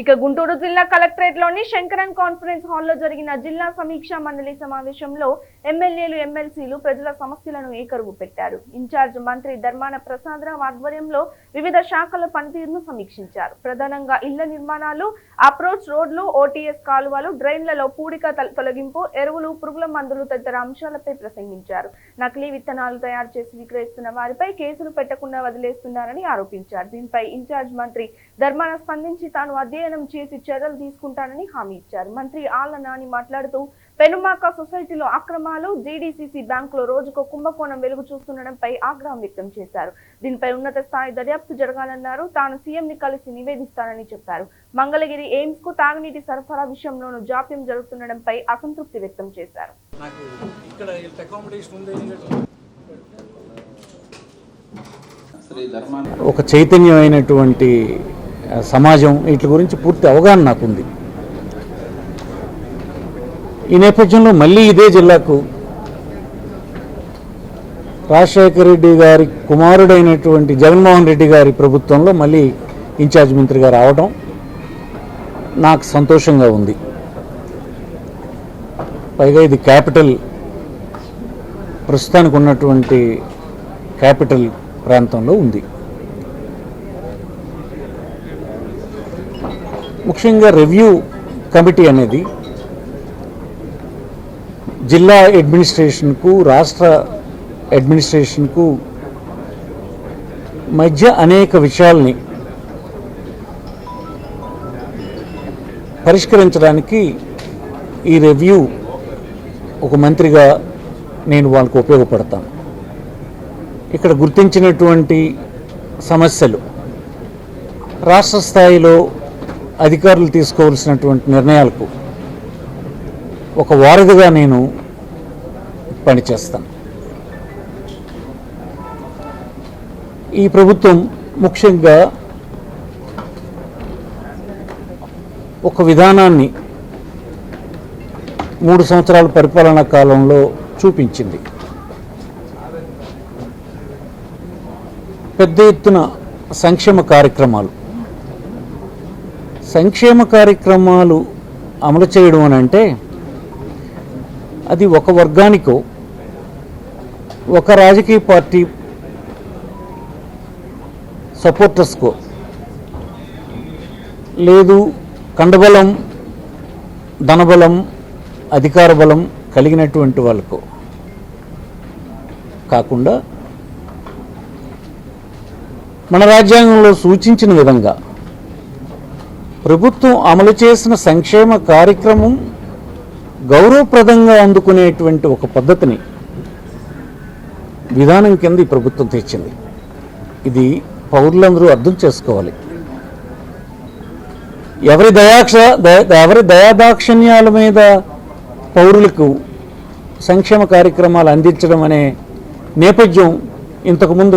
ఇక గుంటూరు జిల్లా కలెక్టరేట్లోని శంకరన్ కాన్ఫరెన్స్ హాల్లో జరిగిన జిల్లా సమీక్షా మండలి సమావేశంలో ఎమ్మెల్యేలు ఎమ్మెల్సీలు ప్రజల సమస్యలను ఏకరువు పెట్టారు. ఇన్ఛార్జ్ మంత్రి ధర్మాన ప్రసాదరావు ఆధ్వర్యంలో వివిధ శాఖల పనితీరును సమీక్షించారు. ప్రధానంగా ఇళ్ళ నిర్మాణాలు అప్రోచ్ రోడ్లు ఓటీఎస్ కాలువలు డ్రైన్లలో పూడిక తొలగింపు ఎరువులు పురుగుల మందులు తదితర అంశాలపై ప్రసంగించారు. నకిలీ విత్తనాలు తయారు చేసి విక్రయిస్తున్న వారిపై కేసులు పెట్టకుండా వదిలేస్తున్నారని ఆరోపించారు. దీనిపై ఇన్ఛార్జ్ మంత్రి ధర్మాన స్పందించి తాను అధ్యయనం చేసి చర్యలు తీసుకుంటానని హామీ ఇచ్చారు. మంత్రి ఆళ్ళ నాని మాట్లాడుతూ పెనుమాక సొసైటీలో అక్రమాలు జీడీసీసీ బ్యాంకులో రోజుకో కుంభకోణం వెలుగు చూస్తుండడంపై ఆగ్రహం వ్యక్తం చేశారు. దీనిపై ఉన్నత స్థాయి దర్యాప్తు జరగాలన్నారు. తాను సీఎం ని కలిసి నివేదిస్తానని చెప్పారు. మంగళగిరి ఎయిమ్స్కు తాగునీటి సరఫరా విషయంలోనూ జాప్యం జరుగుతుండడంపై అసంతృప్తి వ్యక్తం చేశారు. ఒక చైతన్యమైనటువంటి సమాజం వీటి గురించి పూర్తి అవగాహన నాకుంది. ఈ నేపథ్యంలో మళ్ళీ ఇదే జిల్లాకు రాజశేఖర రెడ్డి గారి కుమారుడైనటువంటి జగన్మోహన్ రెడ్డి గారి ప్రభుత్వంలో మళ్ళీ ఇన్ఛార్జ్ మంత్రిగా రావడం నాకు సంతోషంగా ఉంది. పైగా ఇది క్యాపిటల్ ప్రస్తుతానికి ఉన్నటువంటి క్యాపిటల్ ప్రాంతంలో ఉంది. ముఖ్యంగా రివ్యూ కమిటీ అనేది జిల్లా అడ్మినిస్ట్రేషన్కు రాష్ట్ర అడ్మినిస్ట్రేషన్కు మధ్య అనేక విషయాల్ని పరిష్కరించడానికి ఈ రివ్యూ ఒక మంత్రిగా నేను వాళ్ళకు ఉపయోగపడతాను. ఇక్కడ గుర్తించినటువంటి సమస్యలు రాష్ట్ర స్థాయిలో అధికారులు తీసుకోవాల్సినటువంటి నిర్ణయాలకు ఒక వారధిగా నేను పనిచేస్తాను. ఈ ప్రభుత్వం ముఖ్యంగా ఒక విధానాన్ని మూడు సంవత్సరాల పరిపాలనా కాలంలో చూపించింది. పెద్ద ఎత్తున సంక్షేమ కార్యక్రమాలు సంక్షేమ కార్యక్రమాలు అమలు చేయడం అని అంటే అది ఒక వర్గానికో ఒక రాజకీయ పార్టీ సపోర్టర్స్కో లేదు కండబలం ధనబలం అధికార బలం కలిగినటువంటి వాళ్ళకు. కాకుండా మన రాజ్యాంగంలో సూచించిన విధంగా ప్రభుత్వం అమలు చేసిన సంక్షేమ కార్యక్రమం గౌరవప్రదంగా అందుకునేటువంటి ఒక పద్ధతిని విధానం కింద ఈ ప్రభుత్వం తెచ్చింది. ఇది పౌరులందరూ అర్థం చేసుకోవాలి. ఎవరి దయాక్ష ఎవరి దయాదాక్షిణ్యాల మీద పౌరులకు సంక్షేమ కార్యక్రమాలు అందించడం అనే నేపథ్యం ఇంతకుముందు